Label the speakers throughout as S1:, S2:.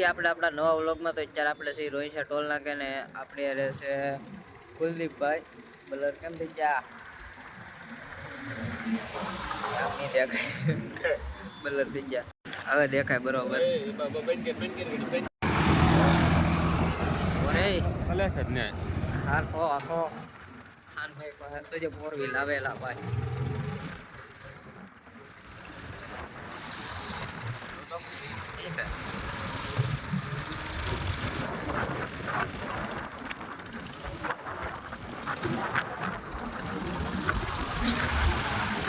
S1: છીએ આપણે આપણા નવા વ્લોગમાં તો અત્યારે આપણે છીએ રોહિશા ટોલ નાખે ને આપણે રહેશે કુલદીપભાઈ બલર. કેમ થઈ ગયા? આમ દેખાય. થઈ ગયા. હવે દેખાય બરોબર. ઓરે હાર કો આખો જે ફોર વ્હીલ આવેલા ભાઈ.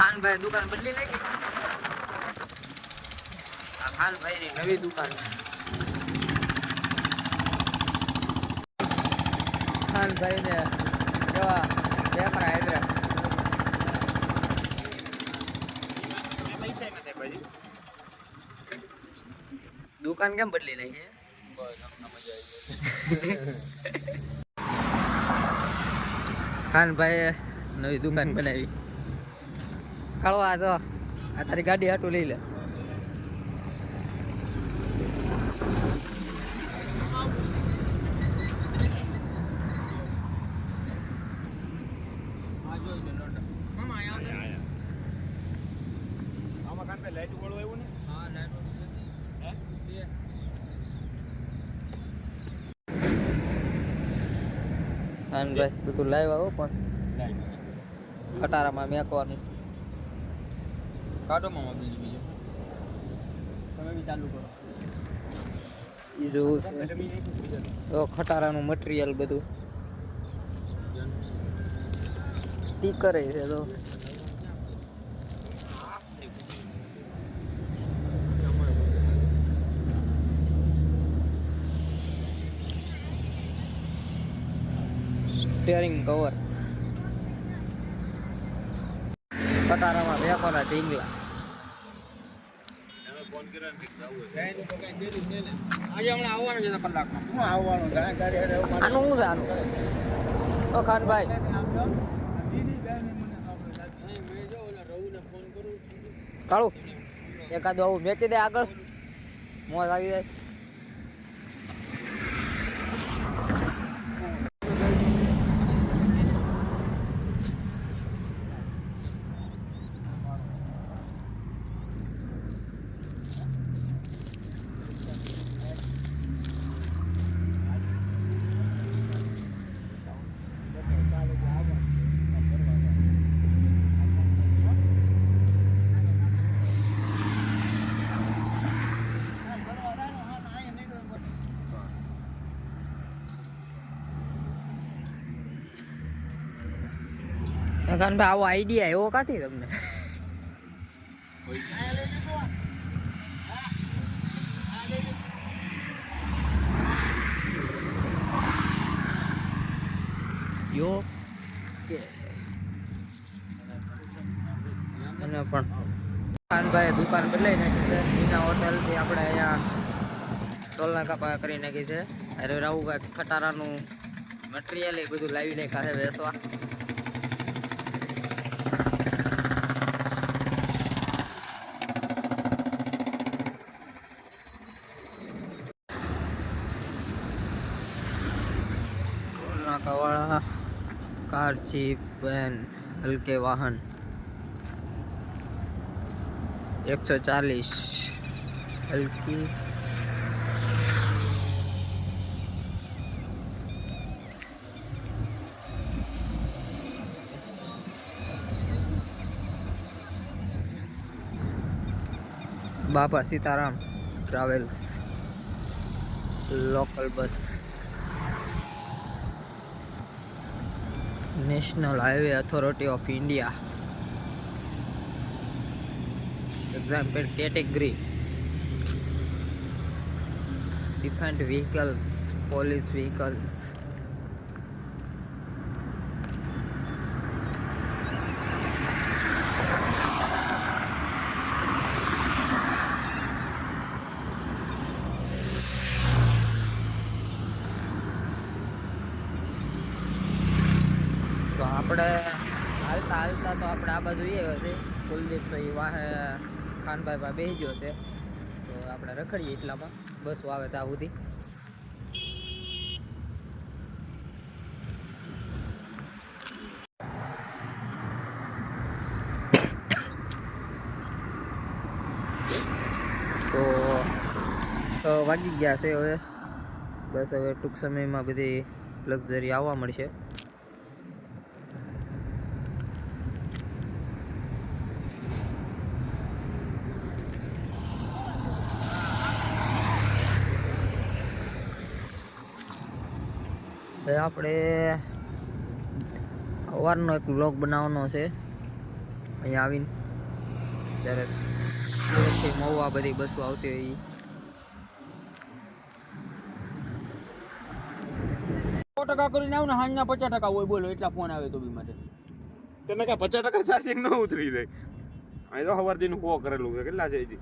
S1: ખાનભાઈ દુકાન બદલી નાખી. આ ખાનભાઈની નવી દુકાન. ખાનભાઈને કેવા કેમેરા હેદરા દુકાન કેમ બદલી નાખી? ખાનભાઈએ નવી દુકાન બનાવી. કાળવા જો આ તારી ગાડી હાટું લઈ લે. ખાનભાઈ બધું લાવ્યા હો પણ ખટારામાં મેકવાનું.
S2: કાઢો મામા બીજું બીજું તમે બી ચાલુ કરો.
S1: એ જોવું છે. ખટારાનું મટીરિયલ બધું. સ્ટીકર છે તો સ્ટેરિંગ કવર ખટારામાં વેપારા ઢીંગલા.
S2: તો
S1: આનું શું આનું? ઓ, ખાનભાઈ. કાળું, એકાદું આવું મેકી દે આગળ. મોજ આવી જાય. ખાનભાઈ આવો આઈડિયા એવો કાથી તમને? યો. કે. અને પણ ખાનભાઈ દુકાન બદલાઈ નાખી છે. બીના હોટલથી આપણે અહીંયા ટોલના કાપા કરી નાખી છે. અરે રાવું કાંઈક ખટારાનું મટીરિયલ એ બધું લાવી નાખ્યા છે વેસવા. કાર જીપ વેન હલકે વાહન. એકસો ચાલીસ. હલકી. Bapa Sitaram travels. Local bus. national highway authority of India example category different vehicles police vehicles તો એ વાહે, ખાનભાઈ ભાઈ બેસી ગયો છે. તો આપણે રખડીએ એટલામાં. બસો આવે ત્યાં સુધી. તો છ વાગી ગયા છે હવે. બસ હવે ટૂંક સમયમાં બધી લક્ઝરી આવવા મળશે. હવે આપણે સવારનો એક વ્લોગ બનાવવાનો છે. અહીંયા આવીને જ્યારે સુરતથી મહુવા બધી બસો આવતી હોય
S2: સો ટકા કરીને આવું ને હાંજના પચાસ ટકા હોય બોલો એટલા ફોન આવે તો બી માટે
S3: તને કાંઈ પચાસ ટકા ચાર્જિંગ ન ઉતરી જાય. અહીં તો સવારથી નું હો કરેલું છે. કેટલા છે હજી?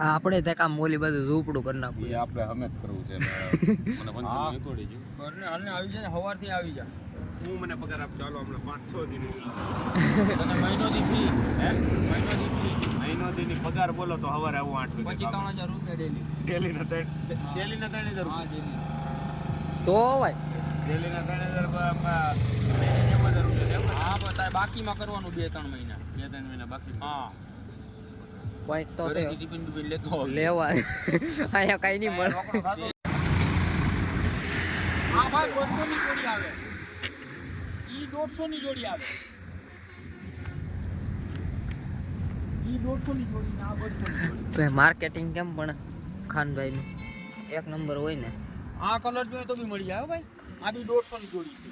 S1: આપણે તે કામ મોલી બધું ઝૂપડું કરી નાખવું
S3: એ આપણે અમે જ કરવું છે. મને પંચમી. નીકળી ગયું
S2: ઘરને હાલને આવી જાય ને સવારથી આવી જા.
S3: હું મને પગાર આપજો. ચાલો હમણાં પાંચ છ દિન
S2: તને મહિનો દી ફી
S3: હે?
S2: મહિનો દી ફી
S3: મહિનો દીની પગાર બોલો તો સવારે આવું આઠ
S2: પછી ત્રણ હજાર રૂપિયા ડેલી
S3: ડેલીના ત્રણ ડેલીના ત્રણ હજાર
S2: હા ડેલી
S1: તો ભાઈ
S3: ડેલીના ત્રણ હજાર ને?
S2: હા બસ બાકીમાં કરવાનું બે ત્રણ મહિના.
S3: બે ત્રણ મહિના બાકી.
S2: હા.
S1: પોઈન્ટ તો છે. લેવા. અહીંયા કઈ નહીં મળે.
S2: હા ભાઈ દોઢસો ની જોડી આવે. ઈ દોઢસો ની જોડી આવે. ઈ દોઢસો ની જોડી ને આ બસો ની જોડી.
S1: તો માર્કેટિંગ કેમ પણ ખાનભાઈ નું એક નંબર હોય ને.
S2: આ કલર જોઈએ તો બી મળી જાય ભાઈ. આ બી દોઢસો ની જોડી છે.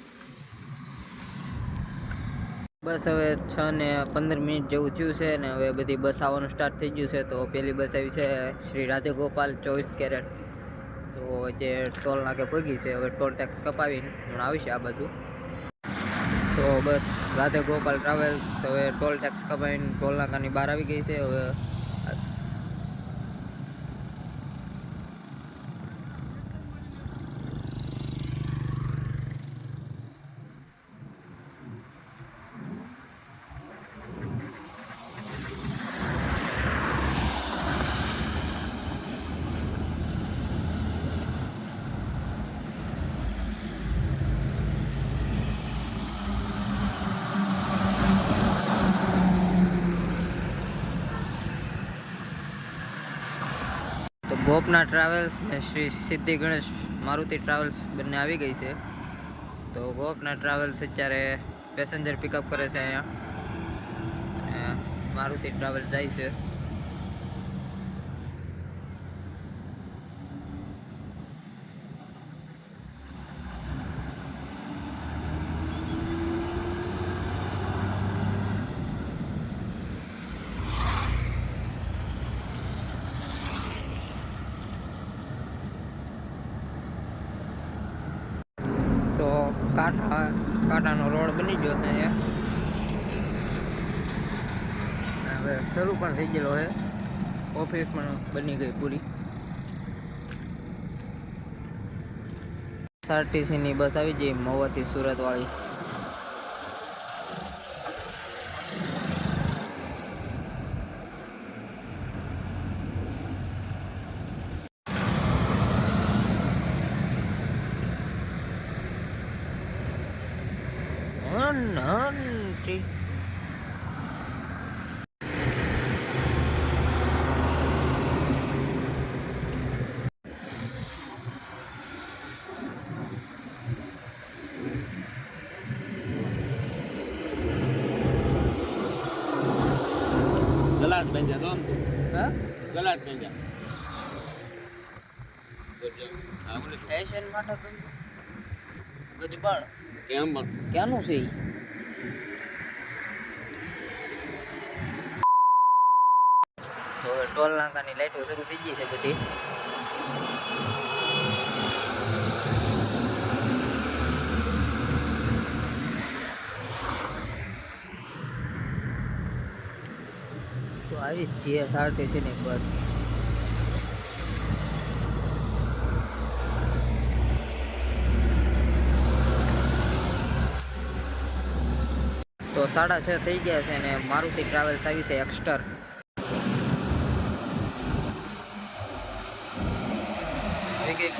S1: બસ હવે છ ને પંદર મિનિટ જેવું થયું છે ને હવે બધી બસ આવવાનું સ્ટાર્ટ થઈ ગયું છે તો પહેલી બસ આવી છે શ્રી રાધે ગોપાલ ચોવીસ કેરેટ. તો જે ટોલ નાકે પગી છે, હવે ટોલ ટેક્સ કપાવીને હમણાં આવશે આ બાજુ. તો બસ રાધે ગોપાલ ટ્રાવેલ્સ, હવે ટોલ ટેક્સ કપાવીને ટોલ નાકાની બહાર આવી ગઈ છે, હવે ગોપના ટ્રાવેલ્સ ને શ્રી સિદ્ધિ ગણેશ મારુતિ ટ્રાવેલ્સ બંને આવી ગઈ છે. તો ગોપના ટ્રાવેલ્સ અત્યારે પેસેન્જર પિકઅપ કરે છે અહીંયા. મારુતિ ટ્રાવેલ્સ જાય છે. બની ગયો છે હવે શરૂ પણ થઈ ગયેલો છે. ઓફિસ પણ બની ગઈ પૂરી. એસઆરટીસીની બસ આવી ગઈ સુરત
S3: દો ને
S1: હા
S3: ગલાસ બેંજા હા? બોલે
S1: ફેશન માટે ગજબાણ.
S3: કેમ?
S1: ક્યાંનું છે ઈ? તો ટોલ નાકાની લાઈટો શરૂ થઈ ગઈ છે બધી. તો આવી જ જીએસઆરટીસી બસ સાડા છ થઈ ગયા છે અને મારુતિ ટ્રાવેલ્સ આવી છે એક્સ્ટર.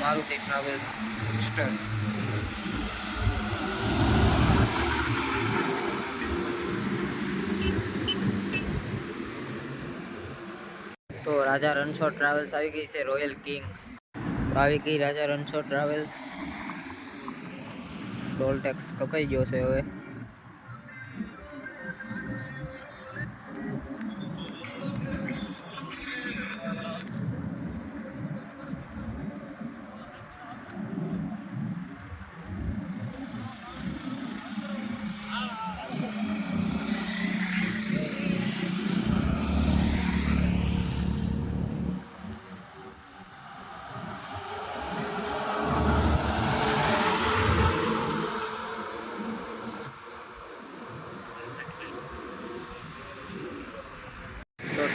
S1: મારુતિ ટ્રાવેલ્સ એક્સ્ટર. તો રાજા રણછોડ ટ્રાવેલ્સ આવી ગઈ છે રોયલ કિંગ. તો આવી ગઈ Raja Ranchhod travels. Toll tax કપાઈ ગયો છે હવે.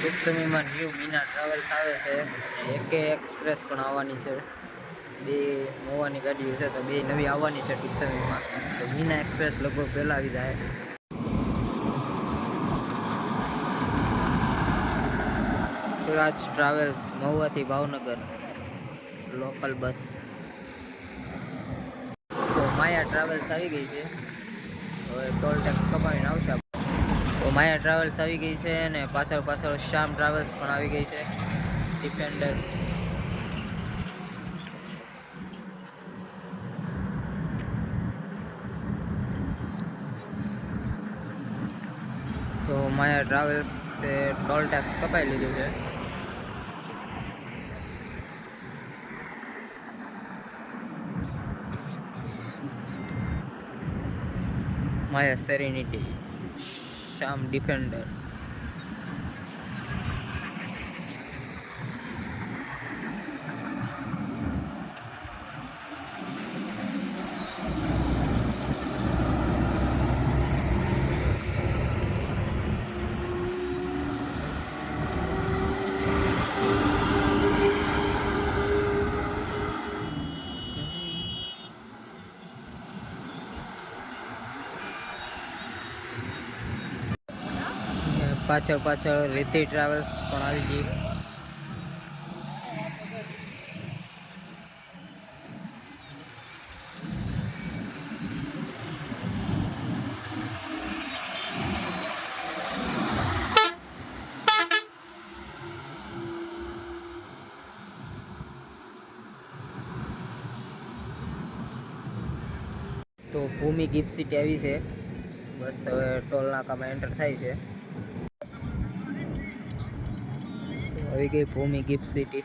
S1: ટૂંક સમયમાં ન્યૂ મીના ટ્રાવેલ્સ આવે છે. એકે એક્સપ્રેસ પણ આવવાની છે. બે મોવાની ગાડીઓ છે તો બે નવી આવવાની છે ટૂંક સમયમાં. તો મીના એક્સપ્રેસ લગભગ પહેલાં આવી જાય. રાજ ટ્રાવેલ્સ મહુવાથી ભાવનગર. લોકલ બસ તો માયા ટ્રાવેલ્સ આવી ગઈ છે. હવે ટોલ ટેક્સ કપાવીને આવશે તો માયા ટ્રાવેલ્સ આવી ગઈ છે અને પાછળ પાછળ શ્યામ ટ્રાવેલ્સ પણ આવી ગઈ છે. ડિફેન્ડર તો માયા ટ્રાવેલ્સ તે ટોલ ટેક્સ કપાઈ લીધું છે. માયા સેરેનિટી શ્યામ ડિફેન્ડર ને પાછળ પાછળ રીતિ ટ્રાવેલ્સ પણ આવી ગઈ. તો ભૂમિ ગિફ્ટ સિટી આવી છે. બસ હવે ટોલ નાકામાં એન્ટર થાય છે. આવી ગઈ ભૂમિ ગિફ્ટ સિટી.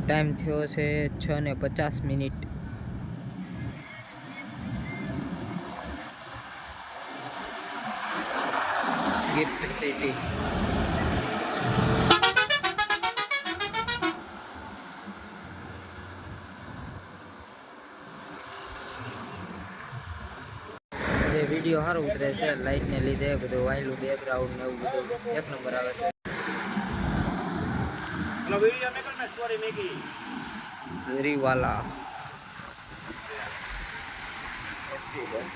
S1: ટાઈમ થયો છે છ ને પચાસ મિનિટ. ગિફ્ટ સિટી જે વીડિયો સારો છે લાઇટ ને લીધે બધું વાયલું બેકગ્રાઉન્ડ ને એવું બધું. એક નંબર આવે છે.
S3: પેલો વીડિયો મેં ને સ્ટોરી મેકી
S1: ઝરીવાલા એસી બસ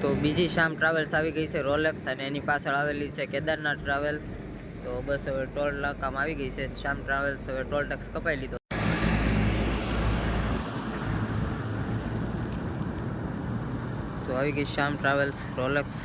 S1: તો બીજી શામ ટ્રાવેલ્સ આવી ગઈ છે રોલેક્સ અને એની પાછળ આવેલી છે કેદારનાથ ટ્રાવેલ્સ તો બસ હવે ટોલ નાકામાં આવી ગઈ છે શામ ટ્રાવેલ્સ હવે ટોલ ટેક્સ કપાઈ લીધો તો આવી ગઈ શ્યામ ટ્રાવેલ્સ રોલેક્સ.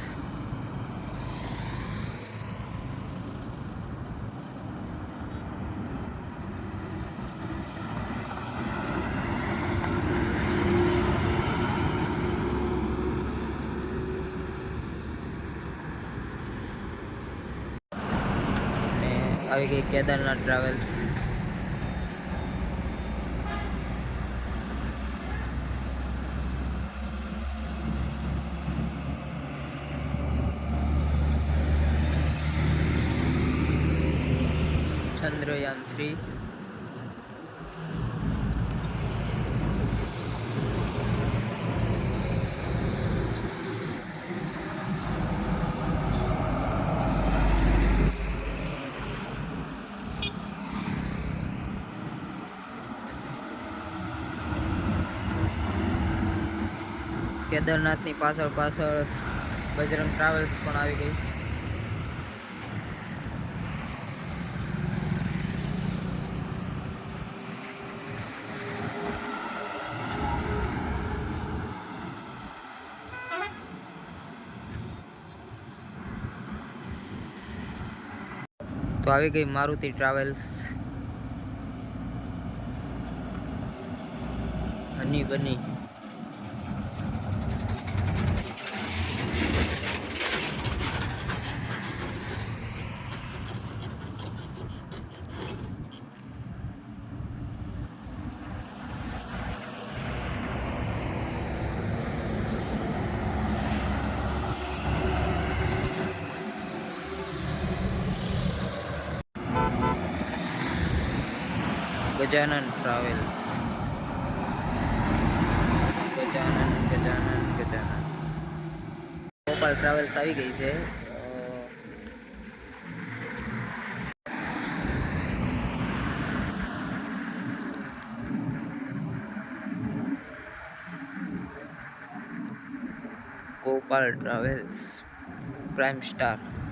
S1: આવી ગઈ કેદારનાથ ટ્રાવેલ્સ. ચંદ્રયાન થ્રી કેદારનાથની પાછળ પાછળ બજરંગ ટ્રાવેલ્સ પણ આવી ગઈ. તો આવી ગઈ Maruti travels. Honey bunny. Gajanan travels Gajanan Gajanan Gajanan Gopal travels આવી ગઈ છે. અ, ગોપાલ ટ્રાવેલ્સ પ્રાઇમ સ્ટાર.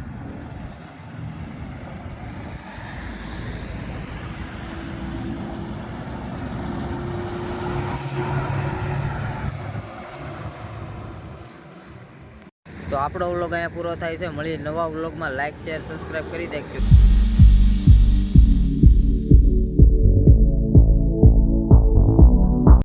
S1: આપણો વ્લોગ અહીંયા પૂરો થાય છે. મળી નવા વ્લોગમાં. લાઇક શેર સબસ્ક્રાઈબ કરી દેજો.